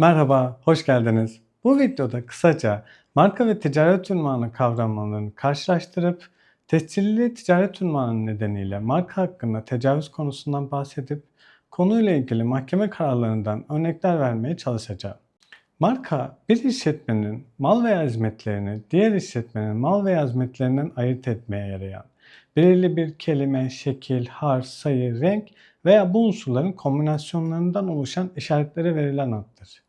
Merhaba, hoş geldiniz. Bu videoda kısaca marka ve ticaret ünvanı kavramlarını karşılaştırıp tescilli ticaret ünvanı nedeniyle marka hakkında tecavüz konusundan bahsedip konuyla ilgili mahkeme kararlarından örnekler vermeye çalışacağım. Marka, bir işletmenin mal veya hizmetlerini diğer işletmenin mal veya hizmetlerinden ayırt etmeye yarayan, belirli bir kelime, şekil, harf, sayı, renk veya bu unsurların kombinasyonlarından oluşan işaretlere verilen addır.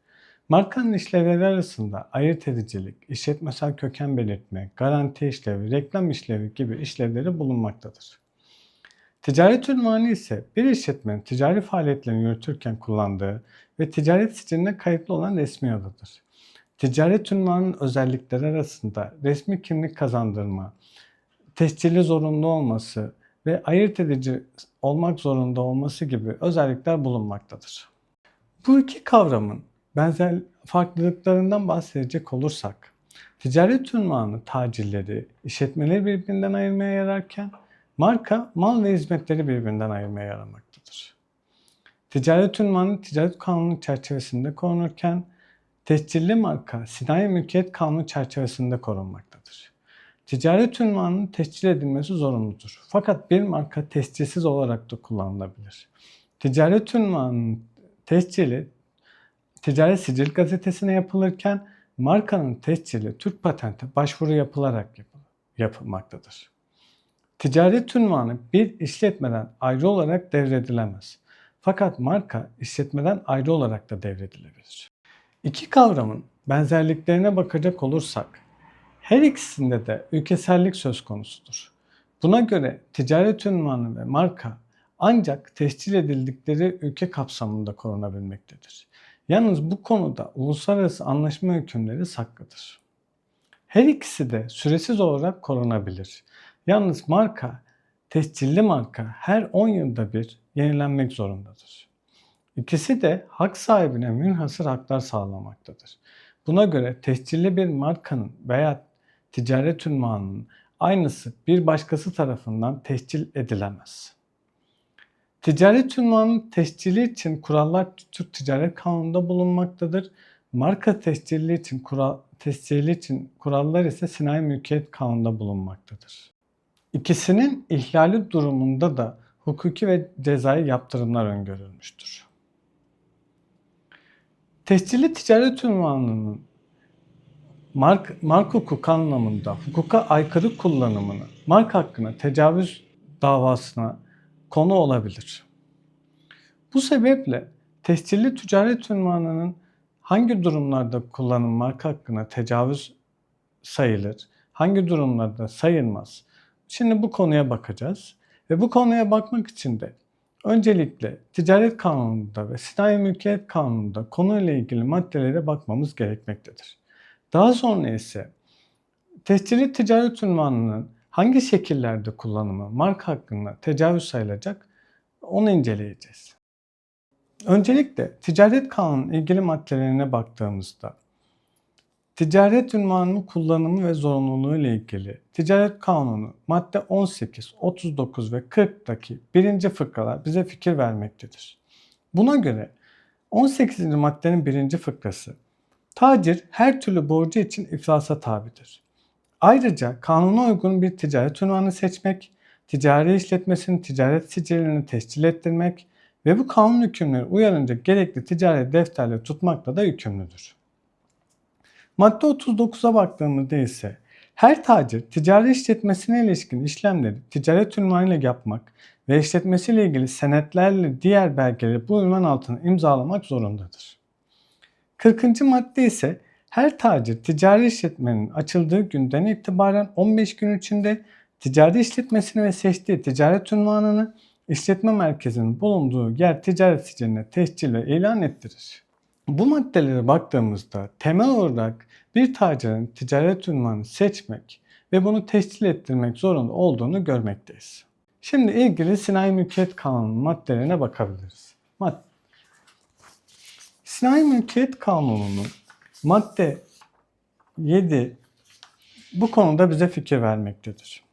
Markanın işlevleri arasında ayırt edicilik, işletmesel köken belirtme, garanti işlevi, reklam işlevi gibi işlevleri bulunmaktadır. Ticaret ünvanı ise bir işletmenin ticari faaliyetlerini yürütürken kullandığı ve ticaret siciline kayıtlı olan resmi adıdır. Ticaret ünvanının özellikleri arasında resmi kimlik kazandırma, tescilli zorunlu olması ve ayırt edici olmak zorunda olması gibi özellikler bulunmaktadır. Bu iki kavramın benzer farklılıklarından bahsedecek olursak, ticaret ünvanı tacirleri, işletmeleri birbirinden ayırmaya yararken, marka mal ve hizmetleri birbirinden ayırmaya yaramaktadır. Ticaret ünvanı ticaret kanunu çerçevesinde korunurken, tescilli marka sinayi mülkiyet kanunu çerçevesinde korunmaktadır. Ticaret ünvanının tescil edilmesi zorunludur. Fakat bir marka tescilsiz olarak da kullanılabilir. Ticaret ünvanının tescili Ticaret Sicil Gazetesi'ne yapılırken markanın tescili Türk Patent'e başvuru yapılarak yapılmaktadır. Ticaret ünvanı bir işletmeden ayrı olarak devredilemez. Fakat marka işletmeden ayrı olarak da devredilebilir. İki kavramın benzerliklerine bakacak olursak her ikisinde de ülkesellik söz konusudur. Buna göre ticaret ünvanı ve marka ancak tescil edildikleri ülke kapsamında korunabilmektedir. Yalnız bu konuda uluslararası anlaşma hükümleri saklıdır. Her ikisi de süresiz olarak korunabilir. Yalnız marka, tescilli marka her 10 yılda bir yenilenmek zorundadır. İkisi de hak sahibine münhasır haklar sağlamaktadır. Buna göre tescilli bir markanın veya ticaret ünvanının aynısı bir başkası tarafından tescil edilemez. Ticaret ünvanının tescili için kurallar Türk Ticaret Kanunu'nda bulunmaktadır. Marka tescili için kural, tescili için kurallar ise Sinayi Mülkiyet Kanunu'nda bulunmaktadır. İkisinin ihlali durumunda da hukuki ve cezai yaptırımlar öngörülmüştür. Tescilli ticaret ünvanının mark, marka hukuk anlamında hukuka aykırı kullanımını, marka hakkına tecavüz davasına konu olabilir. Bu sebeple tescilli ticaret ünvanının hangi durumlarda kullanım marka hakkına tecavüz sayılır, hangi durumlarda sayılmaz? Şimdi bu konuya bakacağız. Ve bu konuya bakmak için de öncelikle Ticaret Kanunu'nda ve Sinayi Mülkiyet Kanunu'nda konuyla ilgili maddelere bakmamız gerekmektedir. Daha sonra ise tescilli ticaret ünvanının hangi şekillerde kullanımı marka hakkında tecavüz sayılacak onu inceleyeceğiz. Öncelikle ticaret kanunun ilgili maddelerine baktığımızda ticaret ünvanının kullanımı ve zorunluluğu ile ilgili ticaret kanunu madde 18, 39 ve 40'daki birinci fıkralar bize fikir vermektedir. Buna göre 18. maddenin birinci fıkrası tacir her türlü borcu için iflasa tabidir. Ayrıca kanuna uygun bir ticaret unvanı seçmek, ticari işletmesinin ticaret sicilini tescil ettirmek ve bu kanun hükümleri uyarınca gerekli ticari defterleri tutmakla da yükümlüdür. Madde 39'a baktığımızda ise her tacir ticari işletmesine ilişkin işlemleri ticaret ünvanıyla yapmak ve işletmesiyle ilgili senetlerle diğer belgeleri bu ünvan altına imzalamak zorundadır. 40. madde ise her tacir ticari işletmenin açıldığı günden itibaren 15 gün içinde ticari işletmesini ve seçtiği ticaret ünvanını işletme merkezinin bulunduğu yer ticaret siciline tescil ve ilan ettirir. Bu maddelere baktığımızda temel olarak bir tacirin ticaret ünvanı seçmek ve bunu tescil ettirmek zorunda olduğunu görmekteyiz. Şimdi ilgili Sinayi Mülkiyet Kanunu maddelerine bakabiliriz. Mad Sinayi Mülkiyet Kanunu'nun Madde 7 bu konuda bize fikir vermektedir.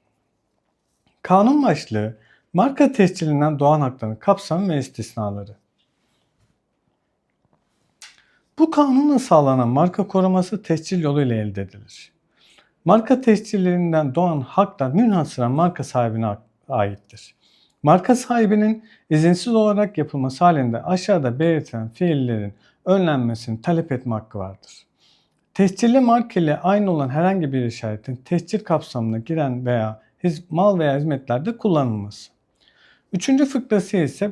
Kanun başlığı marka tescilinden doğan hakların kapsamı ve istisnaları. Bu kanunla sağlanan marka koruması tescil yoluyla elde edilir. Marka tescillerinden doğan haklar münhasıran marka sahibine aittir. Marka sahibinin izinsiz olarak yapılması halinde aşağıda belirtilen fiillerin önlenmesini talep etme hakkı vardır. Tescilli marka ile aynı olan herhangi bir işaretin tescil kapsamına giren veya mal veya hizmetlerde kullanılması. Üçüncü fıkrası ise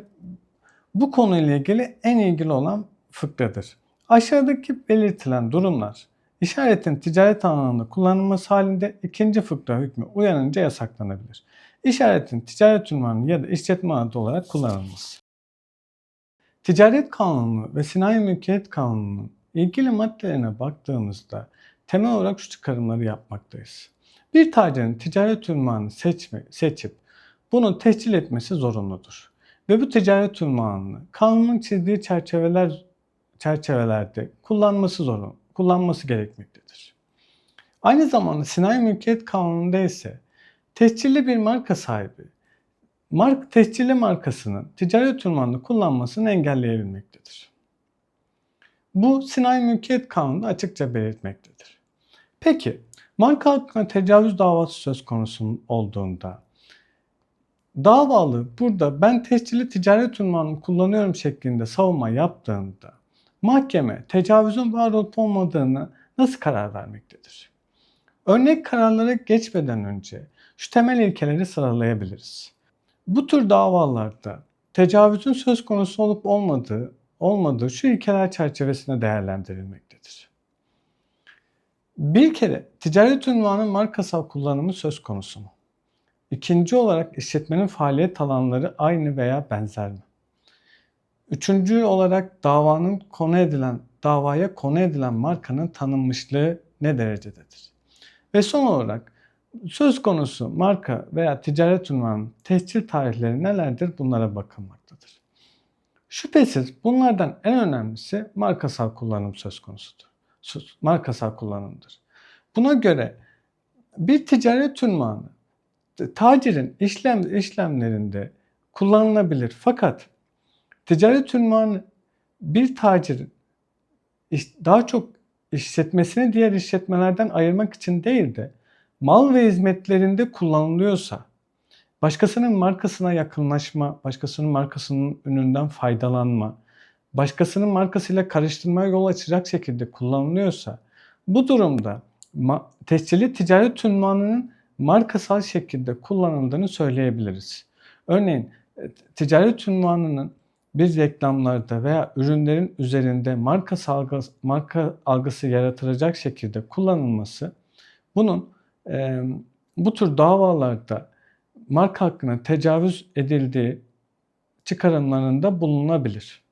bu konuyla ilgili en ilgili olan fıkradır. Aşağıdaki belirtilen durumlar işaretin ticaret alanında kullanılması halinde ikinci fıkra hükmü uyanınca yasaklanabilir. İşaretin ticaret ünvanı ya da işletme adı olarak kullanılması. Ticaret Kanunu ve Sinayi Mülkiyet Kanunu'nun ilgili maddelerine baktığımızda temel olarak şu çıkarımları yapmaktayız. Bir tacirın ticaret ünvanını seçme, seçip bunu tescil etmesi zorunludur. Ve bu ticaret ünvanını kanunun çizdiği çerçeveler çerçevelerde kullanması zorun, kullanması gerekmektedir. Aynı zamanda Sinayi Mülkiyet Kanunu'nda ise tescilli bir marka sahibi mark tescilli markasının ticaret ünvanını kullanmasını engelleyebilmektedir. Bu Sinayi Mülkiyet Kanunu'nda açıkça belirtmektedir. Peki marka hakkında tecavüz davası söz konusu olduğunda davalı burada ben tescilli ticaret ünvanını kullanıyorum şeklinde savunma yaptığında mahkeme tecavüzün var olup olmadığını nasıl karar vermektedir? Örnek kararlara geçmeden önce şu temel ilkeleri sıralayabiliriz. Bu tür davalarda tecavüzün söz konusu olup olmadığı, olmadığı şu ilkeler çerçevesinde değerlendirilmektedir. Bir kere ticaret ünvanı markasal kullanımı söz konusu mu? İkinci olarak işletmenin faaliyet alanları aynı veya benzer mi? Üçüncü olarak davanın konu edilen, davaya konu edilen markanın tanınmışlığı ne derecededir? Ve son olarak söz konusu marka veya ticaret unvanının tescil tarihleri nelerdir bunlara bakılmaktadır. Şüphesiz bunlardan en önemlisi markasal kullanım söz konusudur. Markasal kullanımdır. Buna göre bir ticaret unvanı tacirin işlem işlemlerinde kullanılabilir. Fakat ticaret unvanı bir tacirin daha çok işletmesini diğer işletmelerden ayırmak için değil de mal ve hizmetlerinde kullanılıyorsa başkasının markasına yakınlaşma, başkasının markasının ününden faydalanma, başkasının markasıyla karıştırmaya yol açacak şekilde kullanılıyorsa bu durumda tescilli ticaret ünvanının markasal şekilde kullanıldığını söyleyebiliriz. Örneğin e, ticaret ünvanının bir reklamlarda veya ürünlerin üzerinde marka algısı, marka algısı yaratılacak şekilde kullanılması bunun e, bu tür davalarda marka hakkına tecavüz edildiği çıkarımlarında bulunabilir.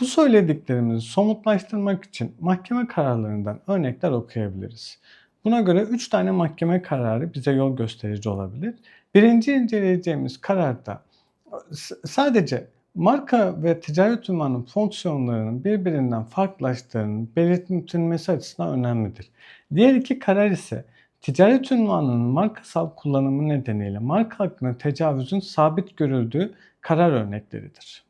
Bu söylediklerimizi somutlaştırmak için mahkeme kararlarından örnekler okuyabiliriz. Buna göre 3 tane mahkeme kararı bize yol gösterici olabilir. Birinci inceleyeceğimiz kararda sadece marka ve ticaret ünvanının fonksiyonlarının birbirinden farklılaştığının belirtilmesi açısından önemlidir. Diğer iki karar ise ticaret ünvanının markasal kullanımı nedeniyle marka hakkında tecavüzün sabit görüldüğü karar örnekleridir.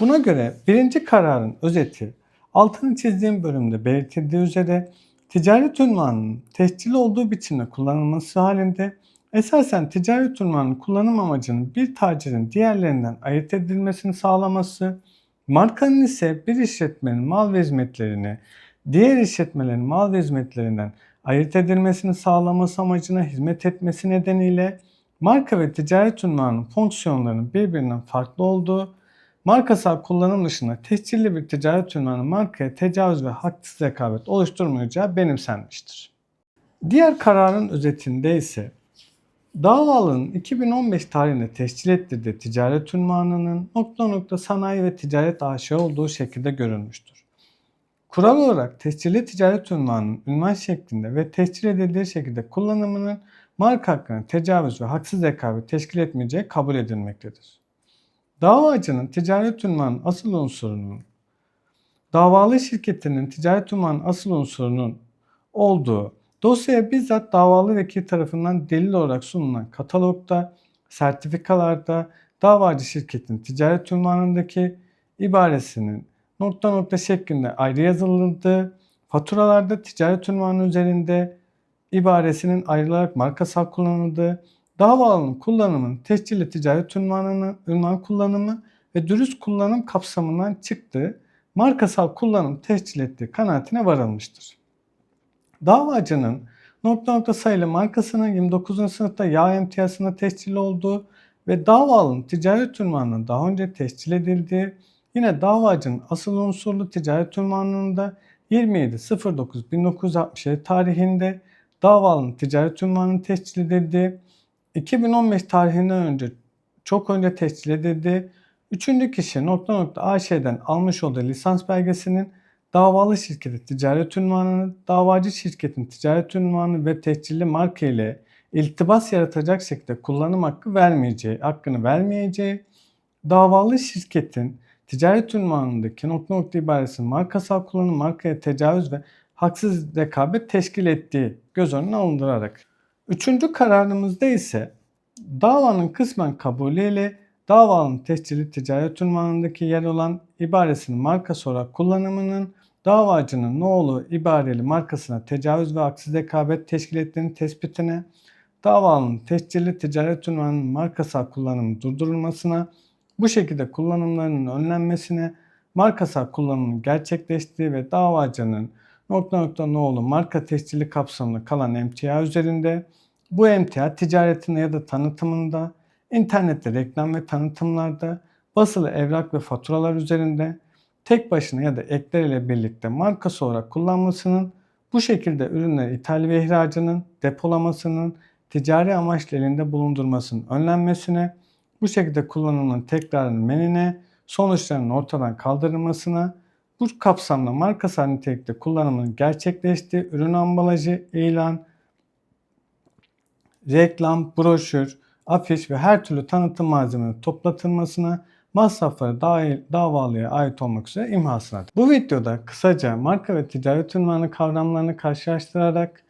Buna göre birinci kararın özeti altını çizdiğim bölümde belirtildiği üzere ticaret ünvanının tescilli olduğu biçimde kullanılması halinde esasen ticaret ünvanının kullanım amacının bir tacirin diğerlerinden ayırt edilmesini sağlaması, markanın ise bir işletmenin mal ve hizmetlerini diğer işletmelerin mal ve hizmetlerinden ayırt edilmesini sağlaması amacına hizmet etmesi nedeniyle marka ve ticaret ünvanının fonksiyonlarının birbirinden farklı olduğu, markasal kullanım dışında tescilli bir ticaret ünvanı markaya tecavüz ve haksız rekabet oluşturmayacağı benimsenmiştir. Diğer kararın özetinde ise Davalının 2015 tarihinde tescil ettirdiği ticaret ünvanının nokta nokta sanayi ve ticaret AŞ olduğu şekilde görülmüştür. Kural olarak tescilli ticaret unvanının ünvan şeklinde ve tescil edildiği şekilde kullanımının marka hakkına tecavüz ve haksız rekabet teşkil etmeyeceği kabul edilmektedir. Davacının ticaret unvanının asıl unsurunun, davalı şirketinin ticaret unvanının asıl unsurunun olduğu dosyaya bizzat davalı vekil tarafından delil olarak sunulan katalogda, sertifikalarda davacı şirketin ticaret unvanındaki ibaresinin nokta nokta şeklinde ayrı yazıldığı, faturalarda ticaret unvanı üzerinde ibaresinin ayrılarak markasal kullanıldığı, davalının kullanımının tescilli ticaret unvanını, unvan kullanımı ve dürüst kullanım kapsamından çıktığı, markasal kullanım tescil ettiği kanaatine varılmıştır. Davacının nokta nokta sayılı markasının 29. sınıfta yağ emtiyasına tescil olduğu ve davalının ticaret unvanının daha önce tescil edildiği, yine davacının asıl unsurlu ticaret unvanının da 27.09.1967 tarihinde davalının ticaret unvanının tescil edildiği, 2015 tarihinden önce çok önce tescil edildiği, üçüncü kişi nokta nokta AŞ'den almış olduğu lisans belgesinin davalı şirketin ticaret unvanını, davacı şirketin ticaret unvanı ve tescilli marka ile iltibas yaratacak şekilde kullanım hakkı vermeyeceği, hakkını vermeyeceği, davalı şirketin ticaret unvanındaki nokta nokta ibaresinin markasal kullanım, markaya tecavüz ve haksız rekabet teşkil ettiği göz önüne alındırarak. Üçüncü kararımızda ise davanın kısmen kabulüyle davanın tescilli ticaret unvanındaki yer olan ibaresinin markası olarak kullanımının davacının ne oğlu ibareli markasına tecavüz ve haksız rekabet teşkil ettiğini tespitine, davanın tescilli ticaret unvanının markasal kullanımı durdurulmasına, bu şekilde kullanımlarının önlenmesine, markasal kullanımın gerçekleştiği ve davacının nokta nokta ne oğlu marka tescilli kapsamında kalan emtia üzerinde bu emtia ticaretinde ya da tanıtımında, internette reklam ve tanıtımlarda, basılı evrak ve faturalar üzerinde tek başına ya da ekler ile birlikte markası olarak kullanmasının, bu şekilde ürünler ithal ve ihracının, depolamasının, ticari amaçlı bulundurmasının önlenmesine, bu şekilde kullanımın tekrarının menine, sonuçlarının ortadan kaldırılmasına, bu kapsamda markasal nitelikte kullanımının gerçekleştiği ürün ambalajı, ilan, reklam, broşür, afiş ve her türlü tanıtım malzemelerinin toplatılmasına, masrafları dahil davalıya ait olmak üzere imhasına. Bu videoda kısaca marka ve ticaret unvanı kavramlarını karşılaştırarak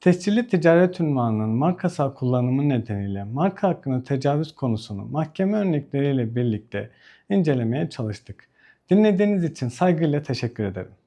tescilli ticaret unvanının markasal kullanımı nedeniyle marka hakkında tecavüz konusunu mahkeme örnekleriyle birlikte incelemeye çalıştık. Dinlediğiniz için saygıyla teşekkür ederim.